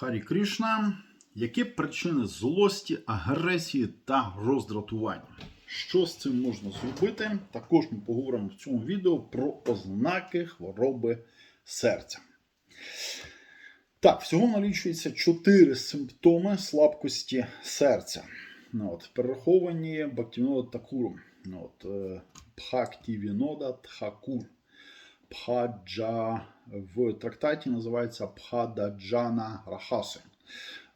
Харі Кришна. Які причини злості, агресії та роздратування? Що з цим можна зробити? Також ми поговоримо в цьому відео про ознаки хвороби серця. Так, всього налічується 4 симптоми слабкості серця. Ну, от, перераховані Бактінода Такуру. Ну, от, е, Пхактівінода Тхакур. Пхаджа в трактаті називається Пхададжана Рахаси.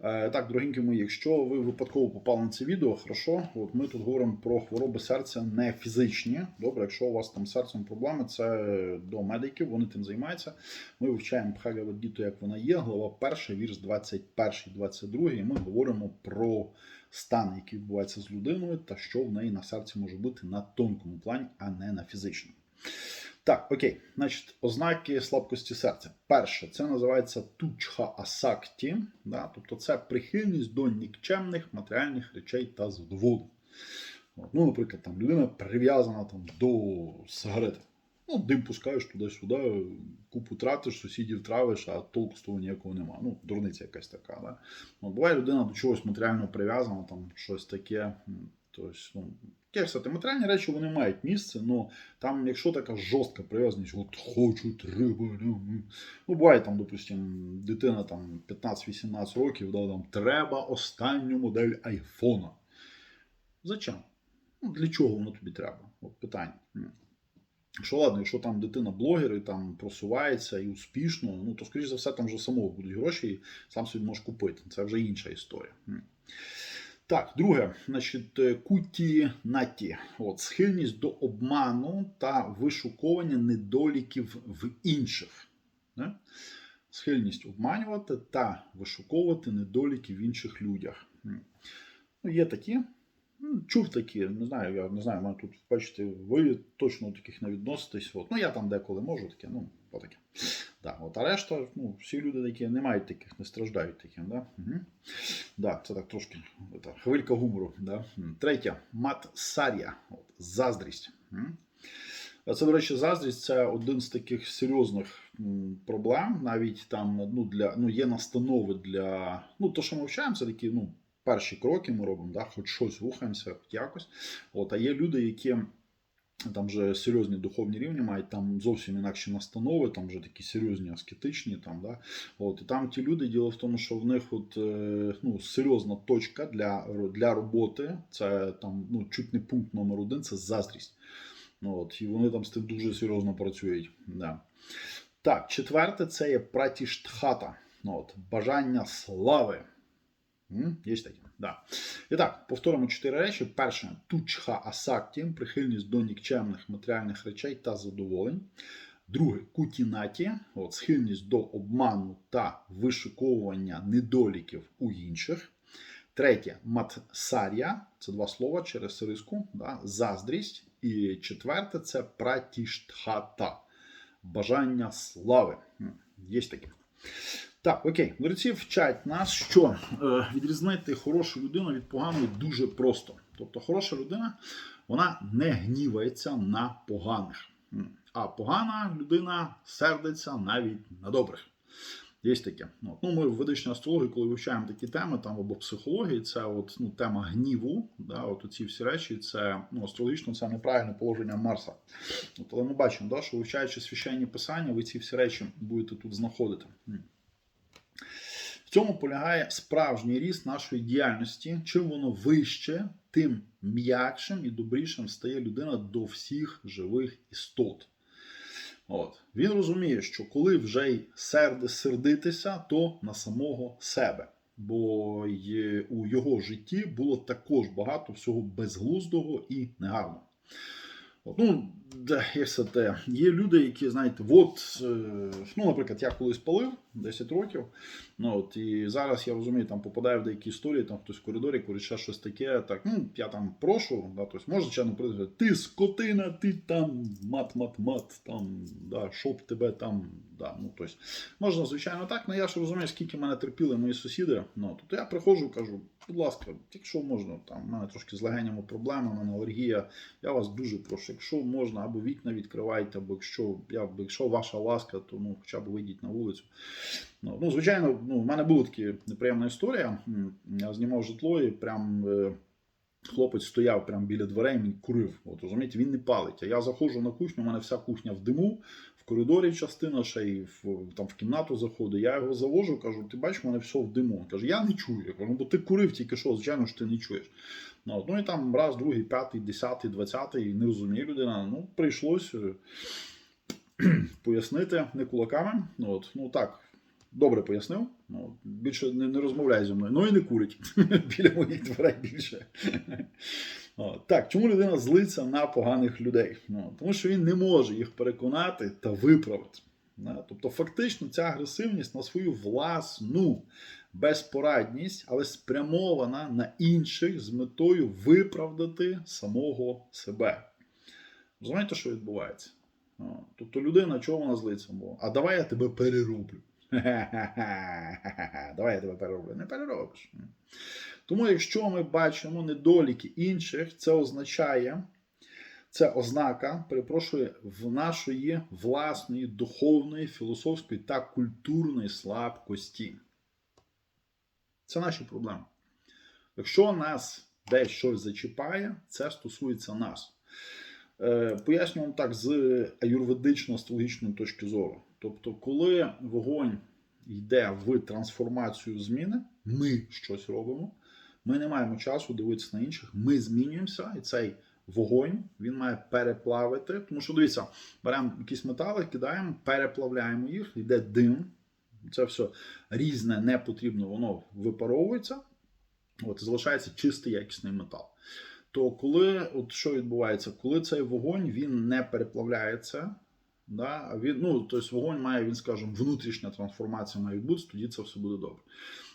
Е, Так, дорогенькі мої, якщо ви випадково попали на це відео, хорошо, от ми тут говоримо про хвороби серця не фізичні. Добре, якщо у вас там серцем проблеми, це до медиків, вони тим займаються. Ми вивчаємо Бхагавадгіту, як вона є, глава 1, вірш 21-22, і ми говоримо про стан, який відбувається з людиною, та що в неї на серці може бути на тонкому плані, а не на фізичному. Так, окей, значить, ознаки слабкості серця. Перше, це називається тучха асакті, да, тобто це прихильність до нікчемних матеріальних речей та задоволень. Ну, наприклад, там людина прив'язана там, до сигарети. Ну, дим пускаєш туди-сюди, купу тратиш, сусідів травиш, а толку з того ніякого нема. Ну, дурниця якась така. Да? От, буває людина до чогось матеріально прив'язана, там щось таке. Тобто, ну, Таке все, матеріальні речі вони мають місце, але там, якщо така жорстка прив'язаність, от хочу, треба. ну, ну. Буває там, допустимо, дитина там 15-18 років, да, там, треба останню модель айфона. Зачем? Ну, для чого воно тобі треба? От питання. М. Що ладно, якщо там дитина блогер і там просувається і успішно, ну то скоріш за все там вже самого будуть гроші і сам собі можеш купити. Це вже інша історія. Так, друге, значить, е, куті наті. От, схильність до обману та вишуковування недоліків в інших. Не? Схильність обманювати та вишуковувати недоліки в інших людях. Ну, є такі. Ну, Чув такі, не знаю, я не знаю, мене тут, бачите, ви точно до таких не відноситесь. От. Ну, я там деколи можу таке, ну, отаке. Да, от, а решта, ну, всі люди такі не мають таких, не страждають таким. Да? Угу. Да, це так трошки это, хвилька гумору. Да? М. Третє, матсарія, от, заздрість. Це, до речі, заздрість це один з таких серйозних проблем. Навіть там ну, для, ну, є настанови для. Ну, то, що ми вчаємо, це такі ну, перші кроки ми робимо, да? хоч щось рухаємося, якось. От, а є люди, які там вже серйозні духовні рівні мають там зовсім інакші настанови, там вже такі серйозні аскетичні. Там, да? от, і там ті люди, діло в тому, що в них от, е, ну, серйозна точка для, для роботи, це там ну, чуть не пункт номер один, це заздрість. От, і вони там з тим дуже серйозно працюють. Да. Так, четверте це є пратіштхата. От, бажання слави. Є таке. Да. І так, повторимо чотири речі. Перше тучха асакті, прихильність до нікчемних матеріальних речей та задоволень. Друге кутінаті, от, схильність до обману та вишуковування недоліків у інших. Третє матсарія, це два слова через риску, да, заздрість. І четверте це пратіштхата, бажання слави. Є таке. Так, окей, мудреці вчать нас, що е, відрізнити хорошу людину від поганої дуже просто. Тобто, хороша людина вона не гнівається на поганих. А погана людина сердиться навіть на добрих. Є таке. Ну, ми в ведичній астрології, коли вивчаємо такі теми, там або психології, це от, ну, тема гніву. Да, от ці всі речі, це ну, астрологічно це неправильне положення Марса. От, але ми бачимо, да, що вивчаючи священні писання, ви ці всі речі будете тут знаходити. В цьому полягає справжній ріст нашої діяльності. Чим воно вище, тим м'якшим і добрішим стає людина до всіх живих істот. От. Він розуміє, що коли вже й серди сердитися, то на самого себе. Бо у його житті було також багато всього безглуздого і негарного. От, ну, те, є люди, які, знаєте, от, е, ну, наприклад, я колись палив 10 років. Ну, от, і зараз я розумію, там попадаю в деякі історії, там хтось в коридорі, ще щось таке, так, ну, я там прошу, да, тобто, може, звичайно, прийти, ти скотина, ти там мат-мат-мат, там, да, щоб тебе там, да, ну, тобто, можна, звичайно, так, але я ж розумію, скільки мене терпіли мої сусіди, ну, тобто я приходжу, кажу, будь ласка, якщо можна, там, у мене трошки з легенями проблеми, у мене алергія, я вас дуже прошу, якщо можна, або вікна відкривайте, або якщо, якщо ваша ласка, то ну, хоча б вийдіть на вулицю. Ну, ну звичайно, ну, в мене була така неприємна історія. Я знімав житло і прям. е, Хлопець стояв прямо біля дверей, він курив. От розумієте, він не палить. А я заходжу на кухню, у мене вся кухня в диму, коридорі частина ще й в, там в кімнату заходить. Я його завожу, кажу: ти бачиш, мене все в диму. Каже, я не чую. Я кажу, «Ну, бо ти курив тільки що, звичайно ж ти не чуєш. Ну, ну і там раз, другий, п'ятий, десятий, двадцятий, не розуміє людина. Ну, прийшлось е, пояснити не кулаками. Ну, от, ну так, добре пояснив. Ну, більше не, не розмовляй зі мною. Ну і не курить біля моїх дверей більше. Так, чому людина злиться на поганих людей? Ну, тому що він не може їх переконати та виправити. Тобто, фактично, ця агресивність на свою власну безпорадність, але спрямована на інших з метою виправдати самого себе. Розумієте, що відбувається? Тобто людина, чого вона злиться? Бо, а давай я тебе перероблю. Давай я тебе перероблю. Не переробиш. Тому, якщо ми бачимо недоліки інших, це означає, це ознака, перепрошую, в нашої власної духовної, філософської та культурної слабкості. Це наші проблеми. Якщо нас десь щось зачіпає, це стосується нас. Е, Поясню вам так з аюрведично-астрологічної точки зору. Тобто, коли вогонь йде в трансформацію зміни, ми щось робимо. Ми не маємо часу дивитися на інших. Ми змінюємося, і цей вогонь він має переплавити. Тому що дивіться, беремо якісь метали, кидаємо, переплавляємо їх, йде дим. Це все різне, не потрібно, воно випаровується. От, залишається чистий якісний метал. То коли, от що відбувається, коли цей вогонь він не переплавляється, да, він, ну, тобто вогонь має, він, скажімо, внутрішня трансформація має відбутися, тоді це все буде добре.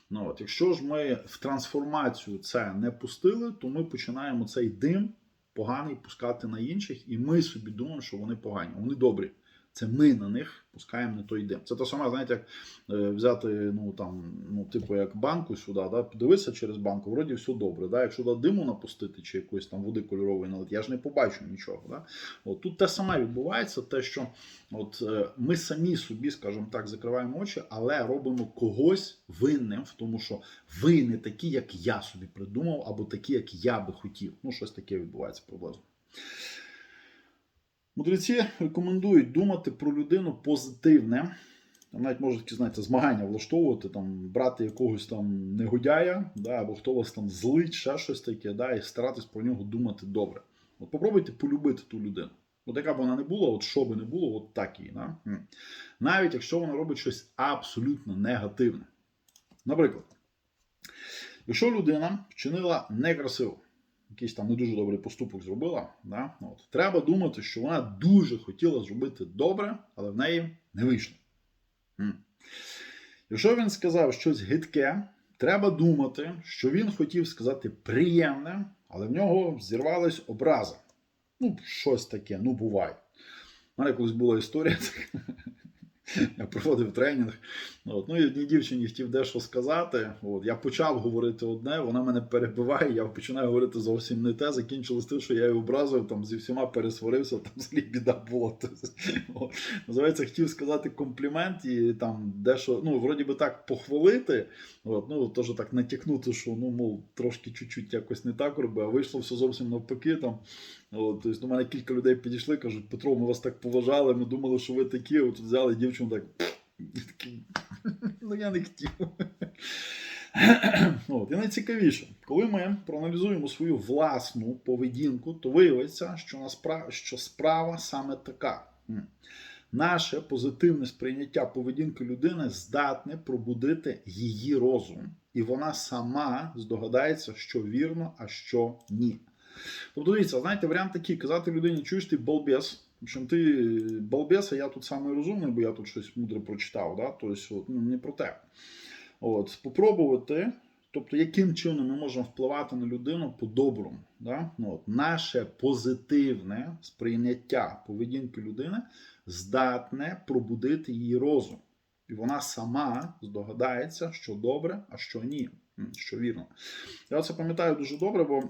Ну, от, Якщо ж ми в трансформацію це не пустили, то ми починаємо цей дим поганий пускати на інших, і ми собі думаємо, що вони погані. Вони добрі. Це ми на них пускаємо не той дим. Це те саме, знаєте, як е, взяти, ну там, ну, типу, як банку сюди, да, подивитися через банку, вроді все добре. Да? Якщо да, диму напустити чи якоїсь там води кольорової налити, я ж не побачу нічого. Да? От, тут те саме відбувається, те, що от, е, ми самі собі, скажімо так, закриваємо очі, але робимо когось винним в тому, що ви не такі, як я собі придумав, або такі, як я би хотів. Ну, щось таке відбувається приблизно. Мудреці рекомендують думати про людину позитивне. Там навіть можуть такі, знаєте, змагання влаштовувати, там, брати якогось там негодяя, да, або хто вас там злить, ще щось таке, да, і старатись про нього думати добре. От попробуйте полюбити ту людину. От яка б вона не була, от що би не було, от так її. Да? Навіть якщо вона робить щось абсолютно негативне. Наприклад, якщо людина вчинила некрасиво, якийсь там не дуже добрий поступок зробила, да? От. треба думати, що вона дуже хотіла зробити добре, але в неї не вийшло. М. Якщо він сказав щось гидке, треба думати, що він хотів сказати приємне, але в нього зірвалась образа. Ну, щось таке, ну буває. У мене колись була історія. Я проводив тренінг. От. Ну і одній дівчині хотів дещо сказати. От. Я почав говорити одне, вона мене перебиває, я починаю говорити зовсім не те. Закінчилось тим, що я її образив, там зі всіма пересварився, там взагалі біда була. Називається, хотів сказати комплімент і там дещо, ну, вроді би так похвалити. От. Ну, теж так натякнути, що ну, мов, трошки чуть-чуть якось не так роби, а вийшло все зовсім навпаки. Там. От, тобто, до мене кілька людей підійшли, кажуть, Петро, ми вас так поважали, ми думали, що ви такі. От взяли дівчину так. Ну, я не хотів. От, і найцікавіше, коли ми проаналізуємо свою власну поведінку, то виявиться, що, насправ... що справа саме така. Наше позитивне сприйняття поведінки людини здатне пробудити її розум, і вона сама здогадається, що вірно, а що ні. Тобто, дивіться, знаєте, варіант такий: казати людині, чуєш ти балбес. В общем, ти балбес, а я тут самий розумний, бо я тут щось мудре прочитав. Да? Тобто, от, ну, не про те. От, спробувати, тобто, яким чином ми можемо впливати на людину по-доброму. Да? Ну, от, наше позитивне сприйняття поведінки людини здатне пробудити її розум. І вона сама здогадається, що добре, а що ні, що вірно. Я це пам'ятаю дуже добре, бо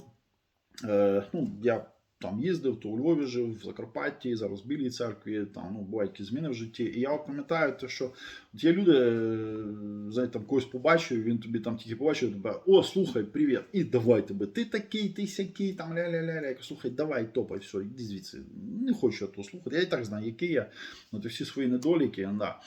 е, ну, я там їздив, то у Львові жив, в Закарпатті, зараз в Білій церкві, там ну, бувають якісь зміни в житті. І я от пам'ятаю, те, що от є люди, е, знаєте, там когось побачив, він тобі там тільки побачив, тебе, о, слухай, привіт, і давай тебе, ти такий, ти сякий, там ля-ля-ля-ля. Слухай, давай, топай, все, іди звідси. Не хочу я того слухати. Я і так знаю, який я, ну, ти всі свої недоліки, да.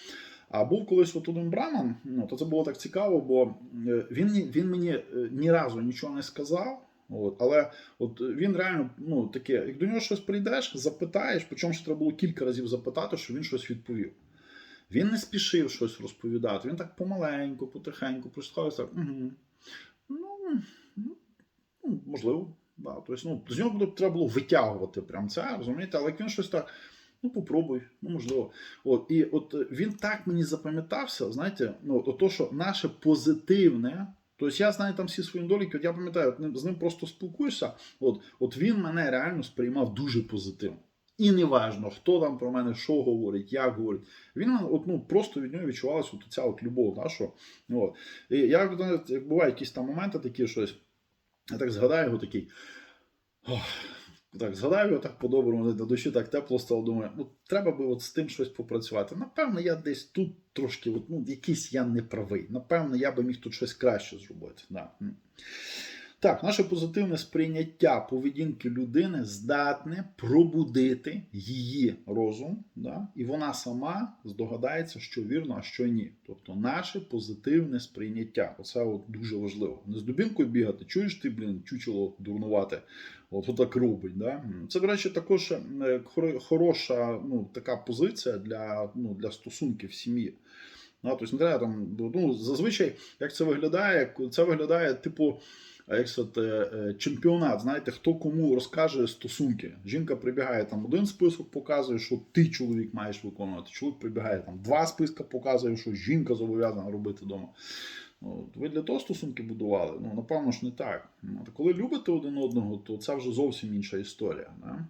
А був колись от один браман, ну, то це було так цікаво, бо е, він, він мені е, ні разу нічого не сказав. От, але от він реально ну, таке, як до нього щось прийдеш, запитаєш, причому що треба було кілька разів запитати, щоб він щось відповів. Він не спішив щось розповідати, він так помаленьку, потихеньку прислухався. Угу. Ну, ну, можливо. Да. Тобто, ну, з нього треба було витягувати прям це, розумієте, але як він щось так. Ну, попробуй, ну можливо. От, і от він так мені запам'ятався, знаєте, ну, то, що наше позитивне, тобто я знаю там всі свої недоліки, от я пам'ятаю, от з ним просто спілкуюся, от, от він мене реально сприймав дуже позитивно. І неважно, хто там про мене що говорить, як говорить. Він от, ну, просто від нього відчувалася от ця от любов. Да, ну, от. І я бувають якісь там моменти такі щось, я так згадаю його такий. Ох, так, згадаю його так по-доброму, на душі так тепло стало. Думаю, ну треба би от з тим щось попрацювати. Напевно, я десь тут трошки, от, ну, якийсь я не правий. Напевно, я би міг тут щось краще зробити. Да. Так, наше позитивне сприйняття поведінки людини здатне пробудити її розум, да? і вона сама здогадається, що вірно, а що ні. Тобто наше позитивне сприйняття. Оце от дуже важливо. Не з дубінкою бігати, чуєш ти, блін, чучело дурнувати. От отак робить. Да? Це, до речі, також е, хороша ну, така позиція для, ну, для стосунків в сім'ї. Да? Тобто не треба там, ну, зазвичай, як це виглядає, це виглядає, типу, як сказати, е, чемпіонат. Знаєте, хто кому розкаже стосунки. Жінка прибігає там один список, показує, що ти чоловік маєш виконувати. Чоловік прибігає там два списка, показує, що жінка зобов'язана робити вдома. От, ви для того стосунки будували? Ну, напевно ж, не так. От коли любите один одного, то це вже зовсім інша історія. Да?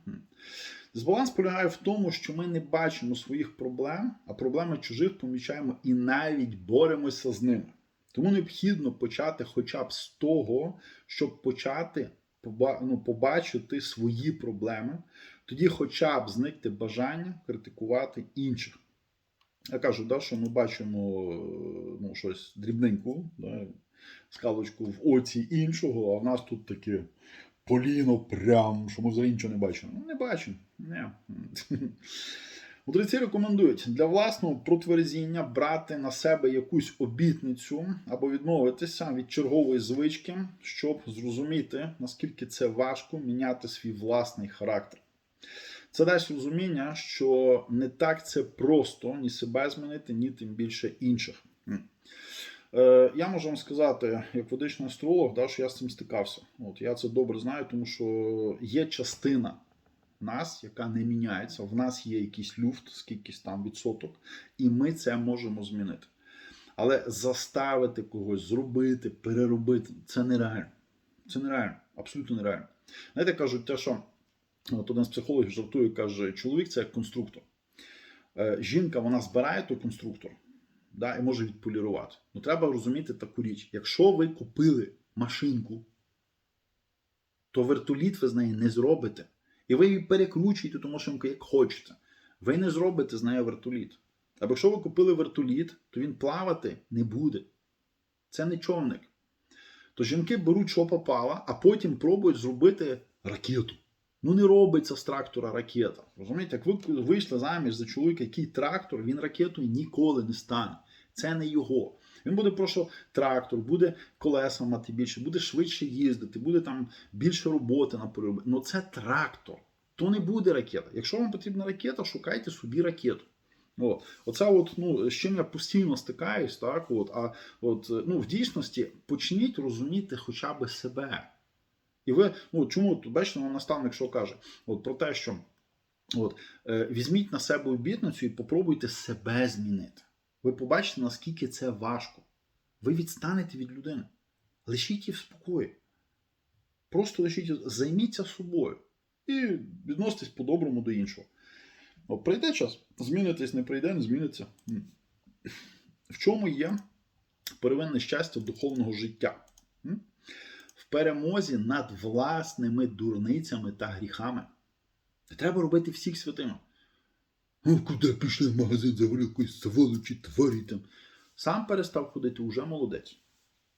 Дисбаланс полягає в тому, що ми не бачимо своїх проблем, а проблеми чужих помічаємо і навіть боремося з ними. Тому необхідно почати хоча б з того, щоб почати ну, побачити свої проблеми, тоді хоча б зникне бажання критикувати інших. Я кажу, да, що ми бачимо е, ну, щось дрібненьку, да, скалочку в оці іншого, а в нас тут таке поліно прям, що ми взагалі нічого не бачимо. Ну, не бачимо. Ні. Мудреці рекомендують для власного протверзіння брати на себе якусь обітницю або відмовитися від чергової звички, щоб зрозуміти, наскільки це важко міняти свій власний характер. Це дасть розуміння, що не так це просто ні себе змінити, ні тим більше інших. Е, Я можу вам сказати, як ведичний астролог, да, що я з цим стикався. От я це добре знаю, тому що є частина нас, яка не міняється. В нас є якийсь люфт, скількись там відсоток, і ми це можемо змінити. Але заставити когось зробити, переробити це нереально. Це нереально, абсолютно нереально. Знаєте, кажуть, те, що от один з психологів жартує, каже, чоловік це як конструктор. Е, Жінка вона збирає той конструктор да, і може відполірувати. Ну треба розуміти таку річ. Якщо ви купили машинку, то вертоліт ви з неї не зробите. І ви її перекручуєте ту машинку, як хочете. Ви не зробите з нею вертоліт. Або якщо ви купили вертоліт, то він плавати не буде. Це не човник. То жінки беруть, що попало, а потім пробують зробити ракету. Ну не робиться з трактора ракета. Розумієте, як ви вийшли заміж за чоловіка, який трактор, він ракетою ніколи не стане. Це не його. Він буде просто трактор, буде колеса мати більше, буде швидше їздити, буде там більше роботи на переробі. Ну це трактор. То не буде ракета. Якщо вам потрібна ракета, шукайте собі ракету. От. Оце от, ну, з чим я постійно стикаюсь, так, от, а от, ну, в дійсності почніть розуміти хоча б себе. І ви, ну чому тут бачите, вам наставник що каже? От про те, що от, е, візьміть на себе обітницю і попробуйте себе змінити. Ви побачите, наскільки це важко. Ви відстанете від людини. Лишіть її в спокої. Просто лишіть, її- займіться собою і відноситесь по-доброму до іншого. От прийде час, змінитись, не прийде, не зміниться. В чому є первинне щастя духовного життя? Перемозі над власними дурницями та гріхами. Не треба робити всіх святими. Ну, куди пішли в магазин за якоїсь сволочі, тварі там. Сам перестав ходити, уже молодець.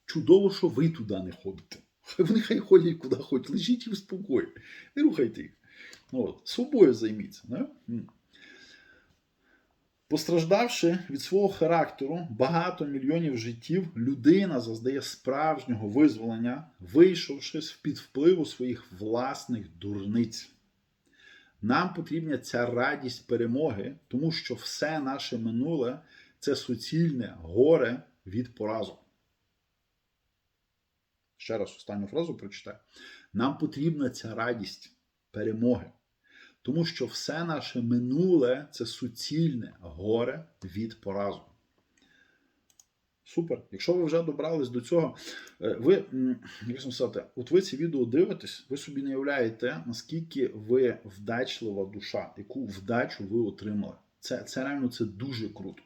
Чудово, що ви туди не ходите. Вони хай ходять куди хоч, лежіть і в спокої. Не рухайте їх. Ну, От, собою займіться. Не? Постраждавши від свого характеру багато мільйонів життів, людина зазнає справжнього визволення, вийшовши з під впливу своїх власних дурниць. Нам потрібна ця радість перемоги, тому що все наше минуле це суцільне горе від поразок. Ще раз останню фразу прочитаю. Нам потрібна ця радість перемоги, тому що все наше минуле це суцільне горе від поразок. Супер. Якщо ви вже добрались до цього, е, ви, як сказати, от ви ці відео дивитесь, ви собі не уявляєте, наскільки ви вдачлива душа, яку вдачу ви отримали. Це, це реально це дуже круто.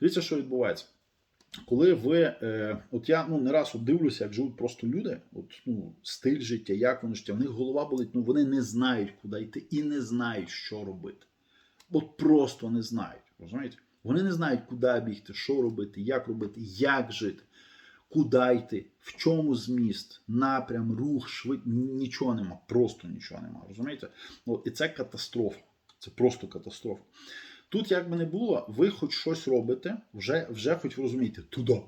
Дивіться, що відбувається. Коли ви, е, от я ну не раз от дивлюся, як живуть просто люди, от ну стиль життя, як вони життя, в них голова болить, ну вони не знають, куди йти і не знають, що робити. От просто не знають. Розумієте? Вони не знають, куди бігти, що робити, як робити, як жити, куди йти, в чому зміст, напрям, рух, швид, нічого нема, просто нічого нема. Розумієте? От, і це катастрофа. Це просто катастрофа. Тут, як би не було, ви хоч щось робите, вже, вже хоч ви розумієте, туди.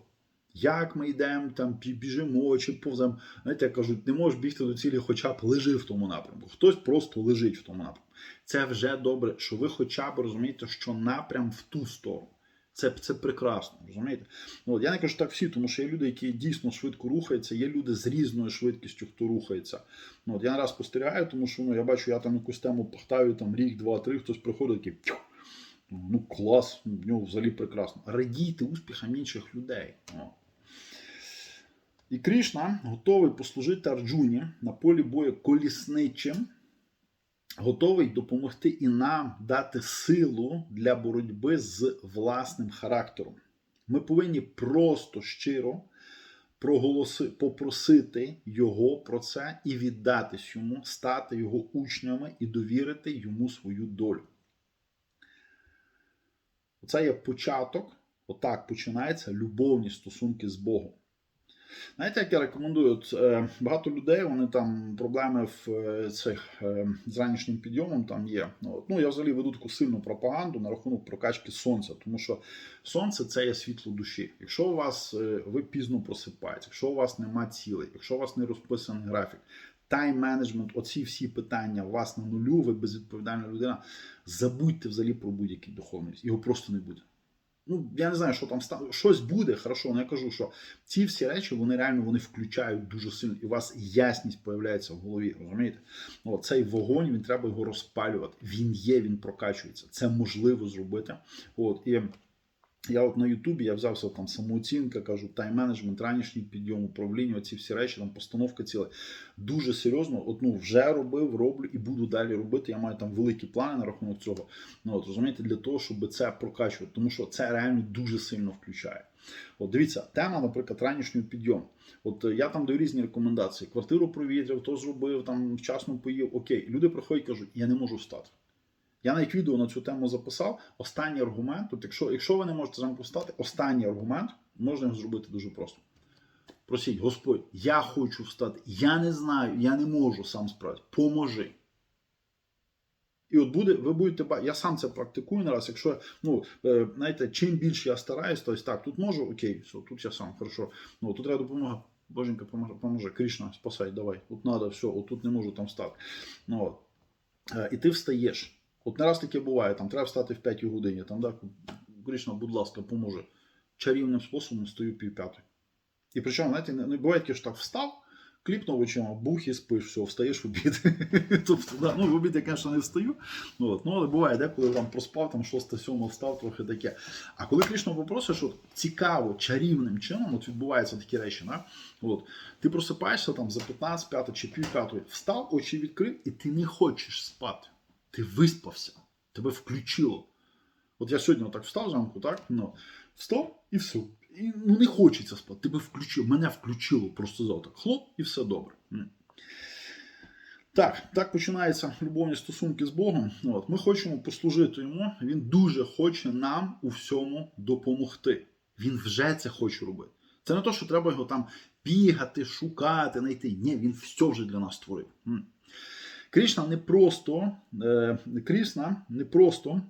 Як ми йдемо, там біжимо чи повземо. Знаєте, як кажуть, не можеш бігти до цілі, хоча б лежи в тому напрямку. Хтось просто лежить в тому напрямку. Це вже добре, що ви хоча б розумієте, що напрям в ту сторону. Це, це прекрасно, розумієте? Ну, я не кажу так всі, тому що є люди, які дійсно швидко рухаються, є люди з різною швидкістю, хто рухається. Ну, от, я не раз спостерігаю, тому що ну, я бачу, я там якусь тему пахтаю там рік, два, три, хтось приходить такий. «Тьфу, Ну, клас, в нього взагалі прекрасно. Радійте успіхам інших людей. І Кришна готовий послужити Арджуні на полі бою колісничим, готовий допомогти і нам дати силу для боротьби з власним характером. Ми повинні просто щиро проголоси, попросити його про це і віддатись йому, стати його учнями і довірити йому свою долю. Оце є початок, отак починаються любовні стосунки з Богом. Знаєте, як я рекомендую, От, е, багато людей, вони там проблеми в е, цих е, з ранішнім підйомом там є. Ну, от, ну, я взагалі веду таку сильну пропаганду на рахунок прокачки сонця, тому що сонце це є світло душі. Якщо у вас е, ви пізно просипаєте, якщо у вас нема цілей, якщо у вас не розписаний графік, тайм-менеджмент, оці всі питання нулю, ви безвідповідальна людина, забудьте взагалі про будь-який духовний, його просто не буде. Ну, я не знаю, що там стане. Щось буде, хорошо, але я кажу, що ці всі речі вони реально вони включають дуже сильно, і у вас ясність появляється в голові. Розумієте? Ну, цей вогонь він треба його розпалювати. Він є, він прокачується. Це можливо зробити. От і я от на Ютубі я взявся там самооцінка, кажу, тайм-менеджмент, ранішній підйом, управління, ці всі речі, там постановка ціла. Дуже серйозно, от, ну, вже робив, роблю і буду далі робити. Я маю там великі плани на рахунок цього. Ну, от, розумієте, для того, щоб це прокачувати, тому що це реально дуже сильно включає. От дивіться, тема, наприклад, ранішнього підйому. От е, я там даю різні рекомендації. Квартиру провітряв, то зробив, там вчасно поїв. Окей, люди приходять і кажуть, я не можу встати. Я навіть відео на цю тему записав. Останній аргумент, от якщо, якщо ви не можете зранку встати, останній аргумент можна його зробити дуже просто. Просіть, Господь, я хочу встати. Я не знаю, я не можу сам справитися. Поможи. І от буде, ви будете бачити, я сам це практикую нараз. Якщо, ну, е, знаєте, чим більше я стараюсь, то так, тут можу, окей, все, тут я сам, хорошо. Ну, тут треба допомога. Боженька, поможе. Кришна, спасай, давай. От треба, все, от тут не можу там встати. Ну, от. Е, І ти встаєш. От не раз таке буває, там треба встати в 5 годині. Там, так, Кришна, будь ласка, поможе. Чарівним способом стою пів п'ятої. І причому, знаєте, не, буває таке, що так встав, кліпнув очима, бух і спиш, все, встаєш в обід. тобто, да, ну, в обід я, звісно, не встаю. Ну, от, ну, але буває, деколи там проспав, там 6-7 встав, трохи таке. А коли Кришна попросиш, от, цікаво, чарівним чином от відбуваються такі речі. Да? От, ти просипаєшся там за 15, 5 чи пів п'ятої, встав, очі відкрив, і ти не хочеш спати. Ти виспався, тебе включило. От я сьогодні отак встав зранку, так? Ну, встав і все. І, ну не хочеться спати. Тебе включив, мене включило просто завтра. Хлоп, і все добре. Так, так починаються любовні стосунки з Богом. От, ми хочемо послужити йому. Він дуже хоче нам у всьому допомогти. Він вже це хоче робити. Це не то, що треба його там бігати, шукати, знайти. Ні, він все вже для нас створив. Крішна не просто, е, Крішна не просто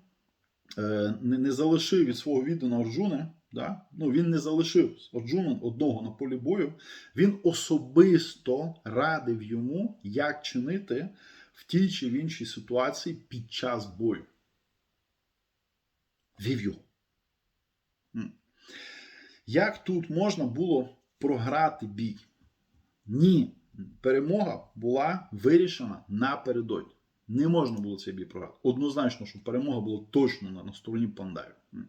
е, не, не залишив від свого відданого Арджуни, да? ну, він не залишив Арджуна одного на полі бою, він особисто радив йому, як чинити в тій чи в іншій ситуації під час бою. Вів його. Як тут можна було програти бій? Ні, перемога була вирішена напередодні. Не можна було цей бій програти. Однозначно, що перемога була точно на, на стороні пандавів. М.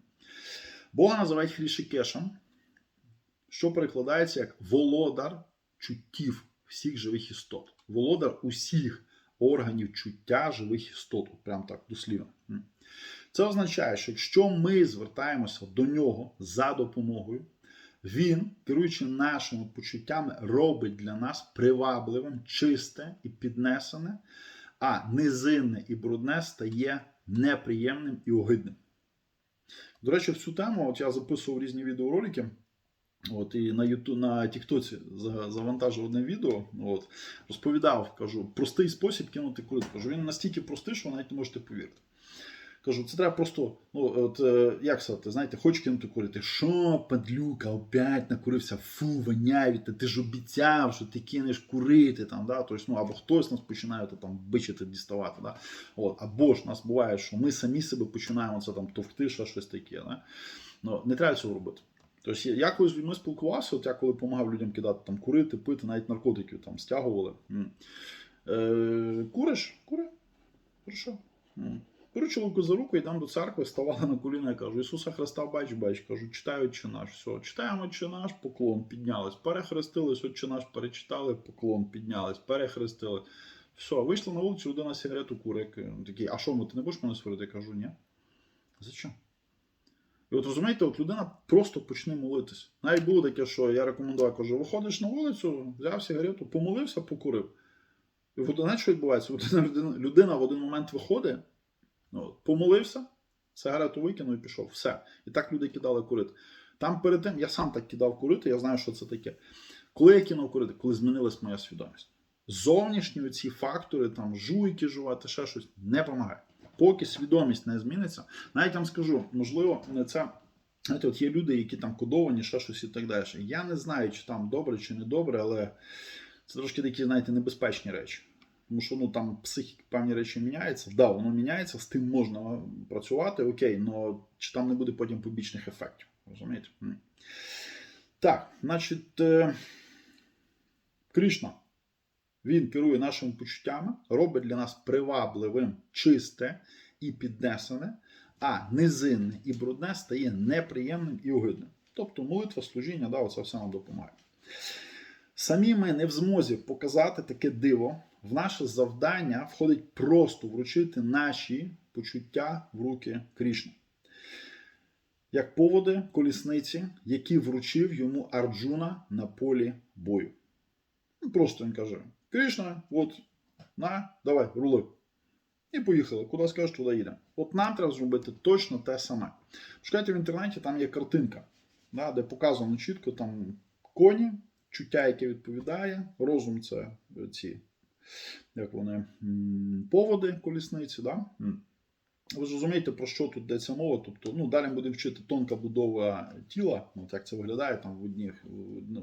Бога називають Хрішикешем, що перекладається як володар чуттів всіх живих істот. Володар усіх органів чуття живих істот. Прям так дослівно. Це означає, що якщо ми звертаємося до нього за допомогою, він, керуючи нашими почуттями, робить для нас привабливим, чисте і піднесене, а низинне і брудне стає неприємним і огидним. До речі, в цю тему от я записував різні відеоролики. От, і на YouTube, на Тіктоці за- завантажив одне відео. От, розповідав, кажу, простий спосіб кинути курити. Кажу, він настільки простий, що ви навіть не можете повірити. Кажу, це треба просто, ну, от, е, як сказати, знаєте, хочеш кинути курити. Що, падлюка, опять накурився, фу, воняє, ти ж обіцяв, що ти кинеш курити, там, да? тобто, ну, або хтось нас починає то, там, бичити, діставати. Да? От, або ж нас буває, що ми самі себе починаємо це там товкти, ще щось таке. Да? Ну, не треба цього робити. Тобто, я колись людьми спілкувався, от я коли допомагав людям кидати там курити, пити, навіть наркотиків там стягували. Е, куриш? Кури? Хорошо. М. Беру чоловіку за руку, йдемо до церкви, ставали на коліна і кажу, Ісуса Христа, бач, бач, кажу, читаю Отче наш. Все, читаємо Отче наш, поклон, піднялись, перехрестились, Отче наш, перечитали, поклон, піднялись, перехрестили. Все, вийшли на вулицю, людина сигарету курить. Такий, а що, ми, ти не будеш мене сварити? Я кажу, ні. За що? І от розумієте, от людина просто почне молитись. Навіть було таке, що я рекомендував, кажу, виходиш на вулицю, взяв сигарету, помолився, покурив. І от знаєте, що відбувається? От людина, людина в один момент виходить, ну, помолився, сигарету викинув і пішов. Все. І так люди кидали курити. Там перед тим я сам так кидав курити, я знаю, що це таке. Коли я кинув курити, коли змінилась моя свідомість. Зовнішні ці фактори, там жуйки жувати, ще щось не допомагає. Поки свідомість не зміниться, навіть вам скажу, можливо, це. Знаєте, от є люди, які там кодовані, ще щось і так далі. Я не знаю, чи там добре, чи не добре, але це трошки такі, знаєте, небезпечні речі. Тому що ну, там психіка певні речі міняється. Да, воно міняється, з тим можна працювати, окей, але чи там не буде потім побічних ефектів. Розумієте? Так, значить, е, Кришна. Він керує нашими почуттями, робить для нас привабливим чисте і піднесене, а низинне і брудне стає неприємним і огидним. Тобто молитва, служіння, да, оце все нам допомагає. Самі ми не в змозі показати таке диво. В наше завдання входить просто вручити наші почуття в руки Крішни. Як поводи колісниці, які вручив йому Арджуна на полі бою. Ну, Просто він каже: Кришна, от, на, давай, рули. І поїхали. Куди скажеш, туди їдемо. От нам треба зробити точно те саме. Шукайте в інтернеті, там є картинка, да, де показано чітко там коні, чуття, яке відповідає, розум це ці, як вони, поводи колісниці. Да? Ви ж розумієте, про що тут йдеться мова. Тобто, ну, далі ми будемо вчити тонка будова тіла, от як це виглядає там в, одні,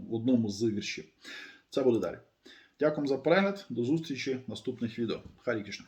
в одному з віршів. Це буде далі. Дякую за перегляд. До зустрічі в наступних відео. Харі Кришна.